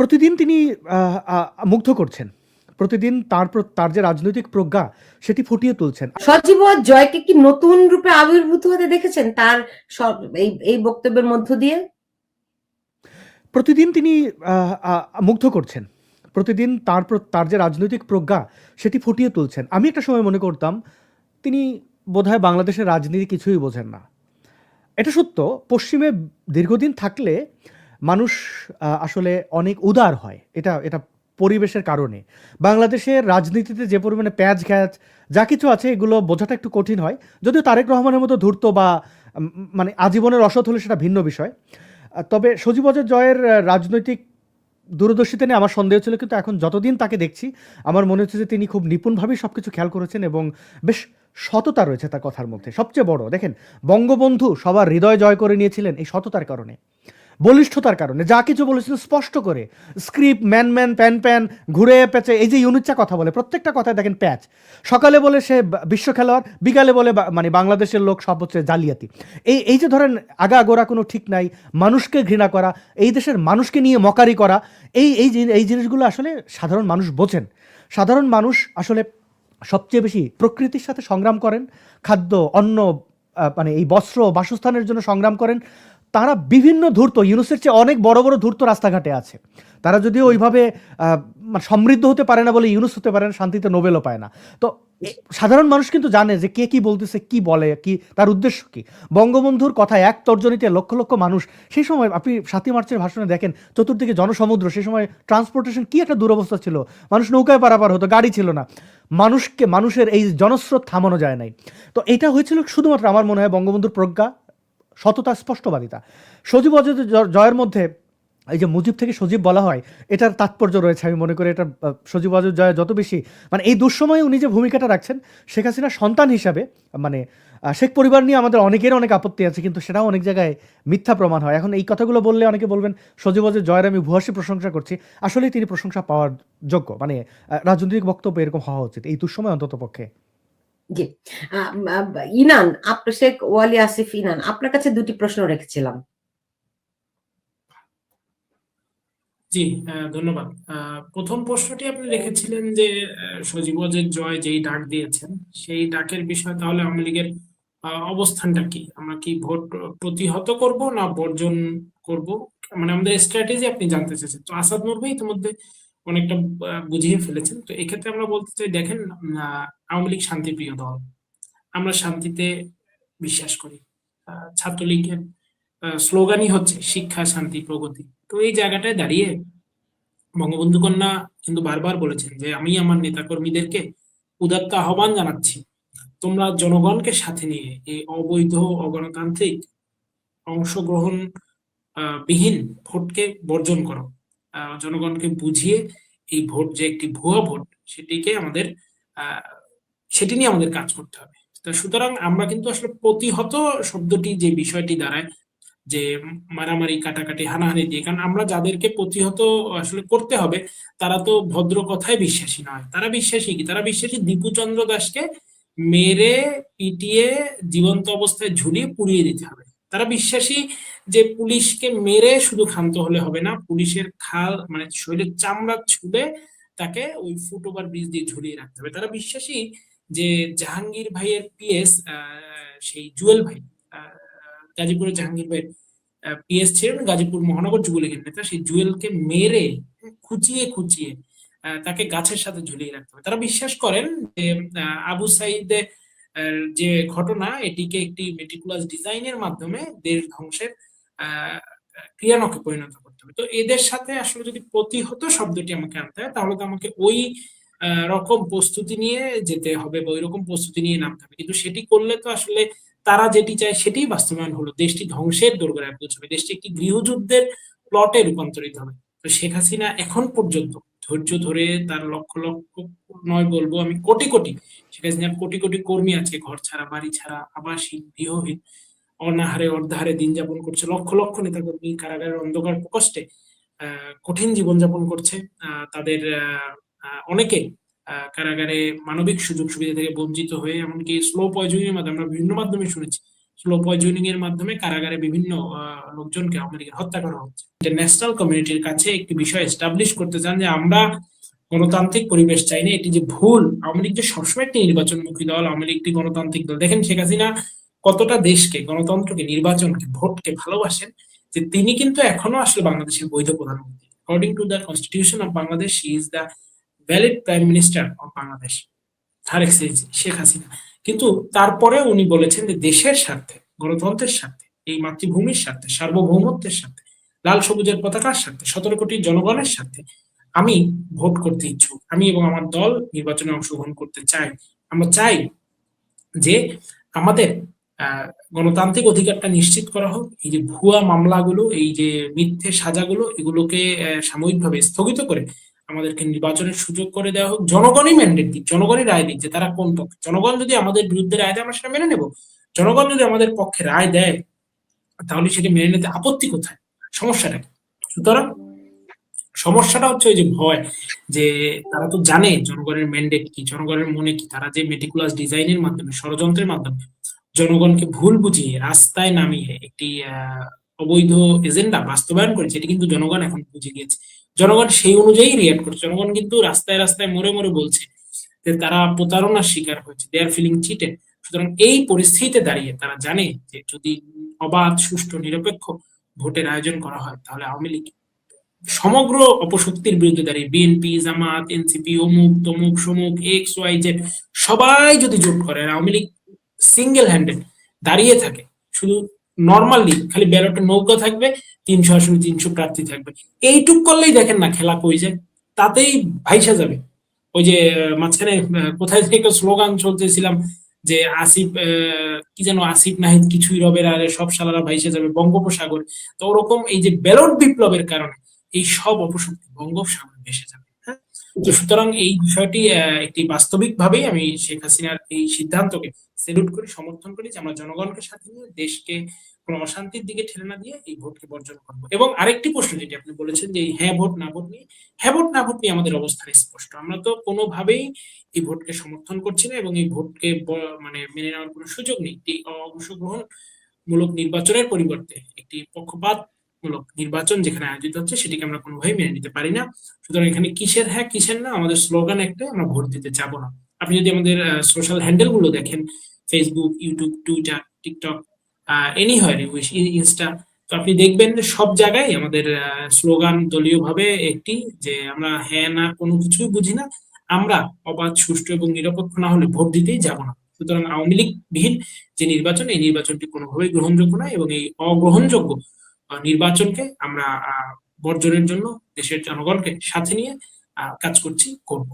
প্রতিদিন তিনি মুগ্ধ করছেন। প্রতিদিন তার তার যে রাজনৈতিক প্রজ্ঞা সেটি ফুটিয়ে তুলছেন। সজীব জয়কে কি নতুন রূপে আবির্ভূত হতে দেখেছেন তার এই এই বক্তব্যের মধ্য দিয়ে? প্রতিদিন তিনি মুগ্ধ করছেন। প্রতিদিন তার তার যে রাজনৈতিক প্রজ্ঞা সেটি ফুটিয়ে তুলছেন। আমি একটা সময় মনে করতাম তিনি বোধহয় বাংলাদেশের রাজনীতি কিছুই বোঝেন না। এটা সত্য পশ্চিমে দীর্ঘদিন থাকলে মানুষ আসলে অনেক উদার হয়। এটা এটা পরিবেশের কারণে। বাংলাদেশের রাজনীতিতে যে পরিমাণে প্যাঁচ ঘ্যাচ, যা কিছু আছে, এগুলো বোঝাটা একটু কঠিন হয়। যদিও তারেক রহমানের মতো ধূর্ত বা মানে আজীবনের অসৎ হলে সেটা ভিন্ন বিষয়। তবে সজীব অজয় জয়ের রাজনৈতিক দূরদর্শিতা নিয়ে আমার সন্দেহ ছিল, কিন্তু এখন যতদিন তাকে দেখছি, আমার মনে হচ্ছে যে তিনি খুব নিপুণভাবেই সব কিছু খেয়াল করেছেন এবং বেশ সততা রয়েছে তার কথার মধ্যে। সবচেয়ে বড়, দেখেন, বঙ্গবন্ধু সবার হৃদয় জয় করে নিয়েছিলেন এই সততার কারণে। বলিষ্ঠতার কারণে, যা কিছু বলেছিলেন স্পষ্ট করে। স্ক্রিপ্ট, ম্যান ম্যান, প্যান প্যান, ঘুরে পেঁচে, এই যে ইউনিটটা কথা বলে, প্রত্যেকটা কথায় দেখেন প্যাচ। সকালে বলে সে বিশ্ব খেলোয়াড়, বিকালে বলে মানে বাংলাদেশের লোক সব হচ্ছে জালিয়াতি। এই এই যে ধরেন আগা আগোরা কোনো ঠিক নাই, মানুষকে ঘৃণা করা, এই দেশের মানুষকে নিয়ে মকারি করা, এই এই এই জিনিসগুলো আসলে সাধারণ মানুষ বোঝেন। সাধারণ মানুষ আসলে সবচেয়ে বেশি প্রকৃতির সাথে সংগ্রাম করেন, খাদ্য, অন্ন মানে এই বস্ত্র, বাসস্থানের জন্য সংগ্রাম করেন তারা বিভিন্ন ধূর্ত, ইউনুসের চেয়ে অনেক বড় বড় ধূর্ত রাস্তাঘাটে আছে। তারা যদিও ওইভাবে মানে সমৃদ্ধ হতে পারে না বলে ইউনুস হতে পারে না, শান্তিতে নোবেলও পায় না। তো সাধারণ মানুষ কিন্তু জানে যে কে কি বলতেছে, কি বলে, কি, তার উদ্দেশ্য কি। বঙ্গবন্ধুর কথা এক তর্জনীতে লক্ষ লক্ষ মানুষ, সেই সময় আপনি সাতই মার্চের ভাষণে দেখেন, চতুর্দিকে জনসমুদ্র, সেই সময় ট্রান্সপোর্টেশন কি একটা দুরবস্থা ছিল। মানুষ নৌকায় পারাপার হতো, গাড়ি ছিল না। মানুষকে, মানুষের এই জনস্রোত থামানো যায় নাই। তো এটা হয়েছিল শুধুমাত্র আমার মনে হয় বঙ্গবন্ধুর প্রজ্ঞা। সততা স্পষ্টবাদিতা। সজীব অজয় জ- জয়ের মধ্যে এই যে মুজিব থেকে সজীব বলা হয়, এটার তাৎপর্য রয়েছে আমি মনে করি, এটা সজীব অজয় জয় যত বেশি মানে এই দুঃসময়ে উনি যে ভূমিকাটা রাখছেন, শেখ হাসিনার সন্তান হিসাবে মানে শেখ পরিবার নিয়ে আমাদের অনেকের অনেক আপত্তি আছে, কিন্তু সেটাও অনেক জায়গায় মিথ্যা প্রমাণ হয়। এখন এই কথাগুলো বললে অনেকে বলবেন, সজীব অজয় জয়ের আমি ভূয়সী প্রশংসা করছি। আসলেই তিনি প্রশংসা পাওয়ার যোগ্য মানে রাজনৈতিক বক্তব্য এরকম হওয়া উচিত এই দুঃসময় অন্তত পক্ষে জি। ইনান শেখ ওয়ালি আসিফ ইনান আপনার কাছে দুটি প্রশ্ন রেখেছিলাম। জি ধন্যবাদ। প্রথম প্রশ্নটি আপনি রেখেছিলেন যে আহ, সজীব ওয়াজেদ জয় যেই ডাক দিয়েছেন সেই ডাকের বিষয়ে তাহলে আওয়ামী লীগের অবস্থানটা কি? আমরা কি ভোট প্রতিহত করব না বর্জন করব? মানে আমাদের স্ট্র্যাটেজি আপনি জানতে চাইছেন তো আসাদ নূর ইতিমধ্যে অনেকটা বুঝিয়ে ফেলেছেন। তো এক্ষেত্রে আমরা বলতে চাই, দেখেন আওয়ামী লীগ শান্তিপ্রিয় দল। আমরা শান্তিতে বিশ্বাস করি। ছাত্রলীগের স্লোগানই হচ্ছে শিক্ষা, শান্তি, প্রগতি। তো এই জায়গাটায় দাঁড়িয়ে বঙ্গবন্ধু কন্যা কিন্তু বারবার বলেছেন যে, আমি আমার নেতাকর্মীদেরকে উদাত্ত আহ্বান জানাচ্ছি, তোমরা জনগণকে সাথে নিয়ে এই অবৈধ, অগণতান্ত্রিক, অংশগ্রহণ বিহীন ভোটকে বর্জন করো। জনগণকে বুঝিয়ে এই ভোট যে একটি ভুয়া ভোট, সেটিকে আমাদের সেটি নিয়ে আমাদের কাজ করতে হবে। তো সুতরাং আমরা কিন্তু আসলে প্রতিহত শব্দটি যে বিষয়টি দাঁড়ায়, যে মারামারি, কাটাকাটি, হানাহানি দিয়ে, কারণ আমরা যাদেরকে প্রতিহত আসলে করতে হবে, তারা তো ভদ্র কথায় বিশ্বাসী নয়। তারা বিশ্বাসী কি? তারা বিশ্বাসী দীপুচন্দ্র দাসকে মেরে, পিটিয়ে, জীবন্ত অবস্থায় ঝুলিয়ে পুড়িয়ে দিতে হবে। তারা বিশ্বাসী যে পুলিশকে মেরে শুধু ক্ষান্ত হলে হবে না, পুলিশের খাল মানে শরীরের চামড়া ছুলে তাকে ওই ফুটওভার ব্রিজ দিয়ে ঝুলিয়ে রাখতে হবে। তারা বিশ্বাসী যে জাহাঙ্গীর ভাইয়ের পিএস সেই জুয়েল ভাই গাজীপুরের জাহাঙ্গীর ভাইয়ের পিএস ছিলেন গাজীপুর মহানগর যুবলীগের নেতা। সেই জুয়েলকে মেরে, খুঁচিয়ে খুঁচিয়ে তাকে গাছের সাথে ঝুলিয়ে রাখতে হবে। তারা বিশ্বাস করেন যে আবু সাইদে যে ঘটনা, এটিকে একটি মেটিকুলাস ডিজাইনের মাধ্যমে দেশ ধ্বংসের ক্রিয়ানকে পরিণত করতে হবে। তো এদের সাথে আসলে যদি প্রতিহত শব্দটি আমাকে আনতে হয়, তাহলে তো আমাকে ওই রকম প্রস্তুতি নিয়ে যেতে হবে বা ওই রকম প্রস্তুতি নিয়ে নামতে হবে। কিন্তু সেটি করলে তো আসলে তারা যেটি চায় সেটি বাস্তবায়ন হলো। দেশটি ধ্বংসের দোরগোড়ায় পৌঁছবে। দেশটি একটি গৃহযুদ্ধের প্লটে রূপান্তরিত হবে। তো শেখ হাসিনা এখন পর্যন্ত ধৈর্য ধরে তার লক্ষ লক্ষ নয় বলব আমি কোটি কোটি। শেখ হাসিনার কোটি কোটি কর্মী আছে ঘর ছাড়া বাড়ি ছাড়া আবাসহীন গৃহহীন অনাহারে অর্ধাহারে দিন যাপন করছে লক্ষ লক্ষ নেতাকর্মী কারাগারের অন্ধকার প্রকোষ্ঠে আহ, কঠিন জীবনযাপন করছে তাদের অনেকে কারাগারে মানবিক সুযোগ সুবিধা থেকে বঞ্চিত হয়ে এমনকি স্লো পয়জনের মাধ্যমে আমরা বিভিন্ন মাধ্যমে শুনেছি স্লো পয়জনিং এর মাধ্যমে কারাগারে বিভিন্ন লোকজনকে লীগের হত্যা করা হচ্ছে। ইন্টারন্যাশনাল কমিউনিটির কাছে একটি বিষয় এস্টাবলিশ করতে চান যে আমরা গণতান্ত্রিক পরিবেশ চাই না, এটি যে ভুল। আওয়ামী যে সবসময় একটি নির্বাচনমুখী দল, আওয়ামী একটি গণতান্ত্রিক দল। দেখেন শেখ হাসিনা কতটা দেশকে, গণতন্ত্রকে, নির্বাচনকে, ভোটকে ভালোবাসেন যে তিনি কিন্তু এখনও আসলে বাংলাদেশের বৈধ প্রধানমন্ত্রী। According to the constitution of Bangladesh is the valid prime minister of Bangladesh excellency Sheikh Hasina. কিন্তু তারপরে উনি বলেছেন যে দেশের স্বার্থে, গণতন্ত্রের স্বার্থে, এই মাতৃভূমির স্বার্থে, সার্বভৌমত্বের স্বার্থে, লাল সবুজের পতাকার স্বার্থে, সতেরো কোটি জনগণের স্বার্থে আমি ভোট করতে ইচ্ছুক। আমি এবং আমার দল নির্বাচনে অংশগ্রহণ করতে চাই। আমরা চাই যে আমাদের গণতান্ত্রিক অধিকারটা নিশ্চিত করা হোক। এই যে ভুয়া মামলাগুলো, এই যে মিথ্যে সাজাগুলো, এগুলোকে সাময়িকভাবে স্থগিত করে আমাদেরকে নির্বাচনের সুযোগ করে দেওয়া হোক, জনগণই ম্যান্ডেট দিক, জনগণই রায় দিক যে তারা কোন পক্ষে। জনগণ যদি আমাদের বিরুদ্ধে রায় দেয়, আমরা সেটা মেনে নেব। জনগণ যদি আমাদের পক্ষে রায় দেয়, তাহলে সেটা মেনে নিতে আপত্তি কোথায়? সমস্যাটা সুতরাং সমস্যাটা হচ্ছে ওই যে ভয়, যে তারা তো জানে জনগণের ম্যান্ডেট কি, জনগণের মনে কি, তারা যে মেটিকুলাস ডিজাইনের মাধ্যমে, ষড়যন্ত্রের মাধ্যমে জনগণকে ভুল বুঝিয়ে রাস্তায় নামিয়ে একটি অবৈধ এজেন্ডা বাস্তবায়ন করেছে এটি কিন্তু জনগণ এখন বুঝে গিয়েছে। জনগণ সেই অনুযায়ী রিয়াক্ট করছে। জনগণ কিন্তু রাস্তায় রাস্তায় মরে মরে বলছে যে তারা প্রতারণার শিকার হয়েছে দে আর ফিলিং চিটেড সুতরাং এই পরিস্থিতিতে দাঁড়িয়ে তারা জানে যে যদি অবাধ, সুষ্ঠু, নিরপেক্ষ ভোটের আয়োজন করা হয়, তাহলে আওয়ামী লীগ সমগ্র অপশক্তির বিরুদ্ধে দাঁড়িয়ে বিএনপি জামাত এনসিপি অমুক, তমুক, সমুক এক্স ওয়াই জেড সবাই যদি জোট করে আওয়ামী লীগ সিঙ্গেল হ্যান্ডেড দাঁড়িয়ে থাকে, শুধু নর্মালি খালি ব্যালটে নৌকা থাকবে, তিনশো আসনে তিনশো প্রার্থী থাকবে। এইটুক করলেই দেখেন না, খেলা কই যায়। তাতেই ভাইসা যাবে। ওই যে মাঝখানে কোথায় থেকে স্লোগান চলতেছিলাম যে আসিফ কি যেন আসিফ নাহিদ কিছুই রবে আরে সব সালারা ভাইসে যাবে বঙ্গোপসাগর। তো ওরকম এই যে ব্যালট বিপ্লবের কারণে এই সব অপশক্তি বঙ্গোপসাগর ভেসে যাবে হ্যাঁ? তো সুতরাং এই বিষয়টি একটি বাস্তবিক ভাবেই আমি শেখ হাসিনার এই সিদ্ধান্তকে সেলুট করি, সমর্থন করি যে আমরা জনগণকে সাথে নিয়ে দেশকে কোনো অশান্তির দিকে ঠেলে না দিয়ে এই ভোটকে বর্জন করব। এবং আরেকটি প্রশ্ন যেটি আপনি বলেছেন যে হ্যাঁ ভোট না ভোট নিয়ে হ্যাঁ ভোট না ভোট নিয়ে আমাদের অবস্থান স্পষ্ট। আমরা তো কোনোভাবেই এই ভোটকে সমর্থন করছি না এবং এই ভোটকে মানে মেনে নেওয়ার কোনো সুযোগ নেই। একটি অংশগ্রহণ মূলক নির্বাচনের পরিবর্তে একটি পক্ষপাতমূলক নির্বাচন যেখানে আয়োজিত হচ্ছে, সেটিকে আমরা কোনোভাবেই মেনে নিতে পারি না। সুতরাং এখানে কিসের হ্যাঁ কিসের না, আমাদের স্লোগান একটাই, আমরা ভোট দিতে যাব না। আপনি যদি আমাদের সোশ্যাল হ্যান্ডেলগুলো দেখেন Facebook YouTube Twitter TikTok any হয় ইনস্টা তো আপনি দেখবেন সব জায়গায় আমাদের স্লোগান দলীয়ভাবে একটি যে আমরা হ্যাঁ না, কোনো কিছুই বুঝি না। আমরা অবাধ, সুষ্ঠু এবং নিরপেক্ষ না হলে ভোট দিতেই যাব না। সুতরাং আওয়ামী লীগ বিহীন যে নির্বাচন, এই নির্বাচনটি কোনোভাবেই গ্রহণযোগ্য নয় এবং এই অগ্রহণযোগ্য নির্বাচনকে আমরা বর্জনের জন্য দেশের জনগণকে সাথে নিয়ে কাজ করছি, করব।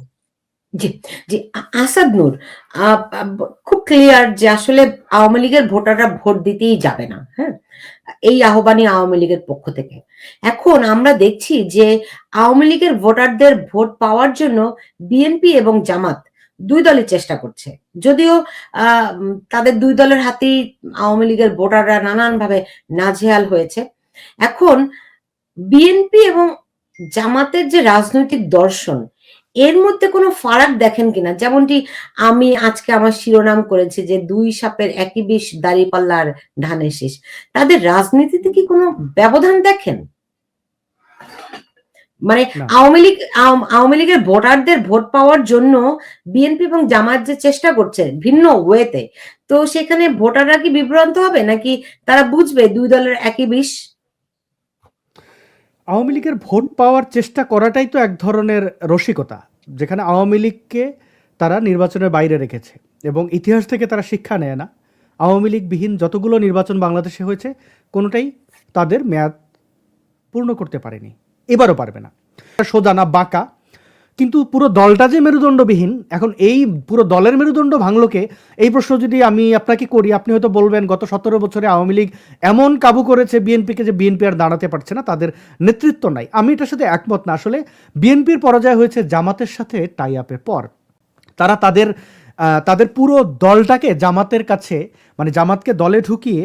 জি জি আসাদ নূর খুব ক্লিয়ার যে আসলে আওয়ামী লীগের ভোটাররা ভোট দিতেই যাবে না হ্যাঁ? এই আহ্বানই আওয়ামী লীগের পক্ষ থেকে। এখন আমরা দেখছি যে আওয়ামী লীগের ভোটারদের ভোট পাওয়ার জন্য বিএনপি এবং জামাত দুই দলই চেষ্টা করছে। যদিও তাদের দুই দলের হাতেই আওয়ামী লীগের ভোটাররা নানানভাবে নাজেহাল হয়েছে। এখন বিএনপি এবং জামাতের যে রাজনৈতিক দর্শন এর মধ্যে কোনো ফারাক দেখেন কিনা? যেমনটি আমি আজকে আমার শিরোনাম করেছি যে দুই সাপের একই বিষ দাঁড়িপাল্লার ধানের শেষ। তাদের রাজনীতিতে কি কোনো ব্যবধান দেখেন? মানে আওয়ামী লীগ আওয়ামী লীগের ভোটারদের ভোট পাওয়ার জন্য বিএনপি এবং জামাত যে চেষ্টা করছে ভিন্ন ওয়েতে তো সেখানে ভোটাররা কি বিভ্রান্ত হবে? নাকি তারা বুঝবে দুই দলের একই বিষ আওয়ামী লীগের ভোট পাওয়ার চেষ্টা করাটাই তো এক ধরনের রসিকতা, যেখানে আওয়ামী লীগকে তারা নির্বাচনের বাইরে রেখেছে এবং ইতিহাস থেকে তারা শিক্ষা নেয় না। আওয়ামী লীগবিহীন যতগুলো নির্বাচন বাংলাদেশে হয়েছে, কোনোটাই তাদের মেয়াদ পূর্ণ করতে পারেনি। এবারও পারবে না। সোজা না, বাঁকা। কিন্তু পুরো দলটা যে মেরুদণ্ডবিহীন, এখন এই পুরো দলের মেরুদণ্ড ভাঙলোকে, এই প্রশ্ন যদি আমি আপনাকে করি, আপনি হয়তো বলবেন গত সতেরো বছরে আওয়ামী লীগ এমন কাবু করেছে বিএনপিকে যে বিএনপি আর দাঁড়াতে পারছে না, তাদের নেতৃত্ব নাই। আমি এটার সাথে একমত না। আসলে বিএনপির পরাজয় হয়েছে জামাতের সাথে টাই আপের পর। তারা তাদের তাদের পুরো দলটাকে জামাতের কাছে মানে জামাতকে দলে ঢুকিয়ে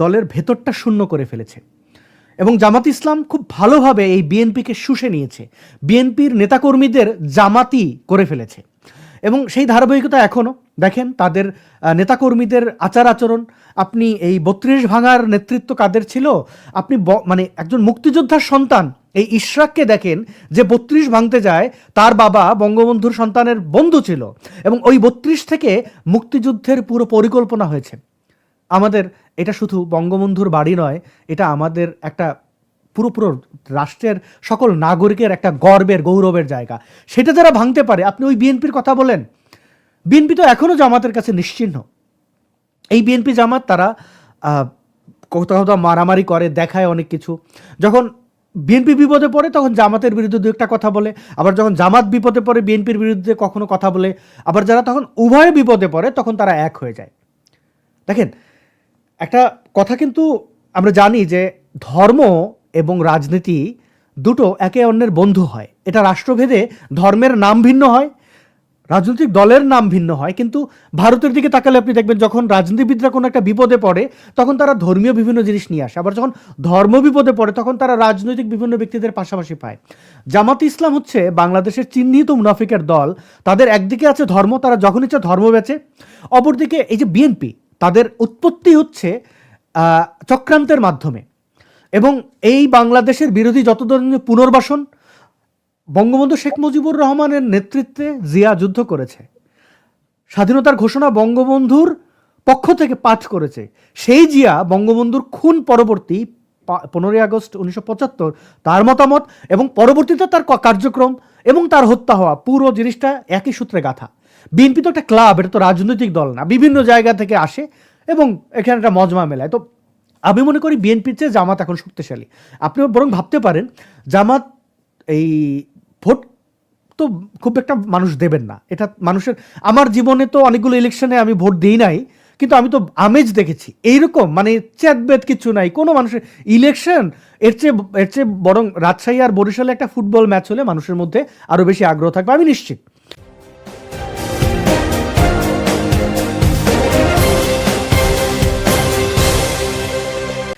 দলের ভেতরটা শূন্য করে ফেলেছে। এবং জামাত ইসলাম খুব ভালোভাবে এই বিএনপিকে শুষে নিয়েছে। বিএনপির নেতাকর্মীদের জামাতি করে ফেলেছে। এবং সেই ধারাবাহিকতা এখনও দেখেন, তাদের নেতাকর্মীদের আচার আচরণ। আপনি এই বত্রিশ ভাঙার নেতৃত্ব কাদের ছিল? আপনি মানে একজন মুক্তিযোদ্ধার সন্তান। এই ইশরাককে দেখেন যে বত্রিশ ভাঙতে যায়, তার বাবা বঙ্গবন্ধুর সন্তানের বন্ধু ছিল। এবং ওই বত্রিশ থেকে মুক্তিযুদ্ধের পুরো পরিকল্পনা হয়েছে। আমাদের, এটা শুধু বঙ্গবন্ধুর বাড়ি নয়, এটা আমাদের একটা পুরো পুরো রাষ্ট্রের সকল নাগরিকের একটা গর্বের, গৌরবের জায়গা। সেটা যারা ভাঙতে পারে, আপনি ওই বিএনপির কথা বলেন। বিএনপি তো এখনও জামাতের কাছে নিশ্চিহ্ন। এই বিএনপি জামাত তারা কোথাও কোথাও মারামারি করে, দেখায় অনেক কিছু। যখন বিএনপি বিপদে পড়ে, তখন জামাতের বিরুদ্ধে দু একটা কথা বলে। আবার যখন জামাত বিপদে পড়ে, বিএনপির বিরুদ্ধে কখনো কথা বলে। আবার যারা তখন উভয় বিপদে পড়ে, তখন তারা এক হয়ে যায়। দেখেন একটা কথা কিন্তু আমরা জানি যে ধর্ম এবং রাজনীতি দুটো একে অন্যের বন্ধু হয়। এটা রাষ্ট্রভেদে ধর্মের নাম ভিন্ন হয়, রাজনৈতিক দলের নাম ভিন্ন হয়, কিন্তু ভারতের দিকে তাকালে আপনি দেখবেন যখন রাজনীতিবিদরা কোনো একটা বিপদে পড়ে, তখন তারা ধর্মীয় বিভিন্ন জিনিস নিয়ে আসে। আবার যখন ধর্ম বিপদে পড়ে, তখন তারা রাজনৈতিক বিভিন্ন ব্যক্তিদের পাশাপাশি পায়। জামাত ইসলাম হচ্ছে বাংলাদেশের চিহ্নিত মুনাফিকের দল। তাদের একদিকে আছে ধর্ম, তারা যখন ইচ্ছা ধর্ম বেচে অপরদিকে এই যে বিএনপি তাদের উৎপত্তি হচ্ছে চক্রান্তের মাধ্যমে। এবং এই বাংলাদেশের বিরোধী যত ধরনের পুনর্বাসন, বঙ্গবন্ধু শেখ মুজিবুর রহমানের নেতৃত্বে জিয়া যুদ্ধ করেছে। স্বাধীনতার ঘোষণা বঙ্গবন্ধুর পক্ষ থেকে পাঠ করেছে। সেই জিয়া বঙ্গবন্ধুর খুন পরবর্তী পনেরোই আগস্ট উনিশশো পঁচাত্তর তার মতামত এবং পরবর্তীতে তার কার্যক্রম এবং তার হত্যা হওয়া পুরো জিনিসটা একই সূত্রে গাথা। বিএনপি তো একটা ক্লাব, এটা তো রাজনৈতিক দল না, বিভিন্ন জায়গা থেকে আসে এবং এখানে একটা মজমা মেলায়। তো আমি মনে করি বিএনপির চেয়ে জামাত এখন শক্তিশালী। আপনি বরং ভাবতে পারেন, জামাত এই ভোট তো খুব একটা মানুষ দেবেন না। এটা মানুষের, আমার জীবনে তো অনেকগুলো ইলেকশনে আমি ভোট দিই নাই, কিন্তু আমি তো আমেজ দেখেছি। এইরকম মানে চ্যাতবেদ কিছু নাই। কোনো মানুষের ইলেকশন এর চেয়ে এর চেয়ে বরং রাজশাহী আর বরিশালে একটা ফুটবল ম্যাচ হলে মানুষের মধ্যে আরও বেশি আগ্রহ থাকবে, আমি নিশ্চিত।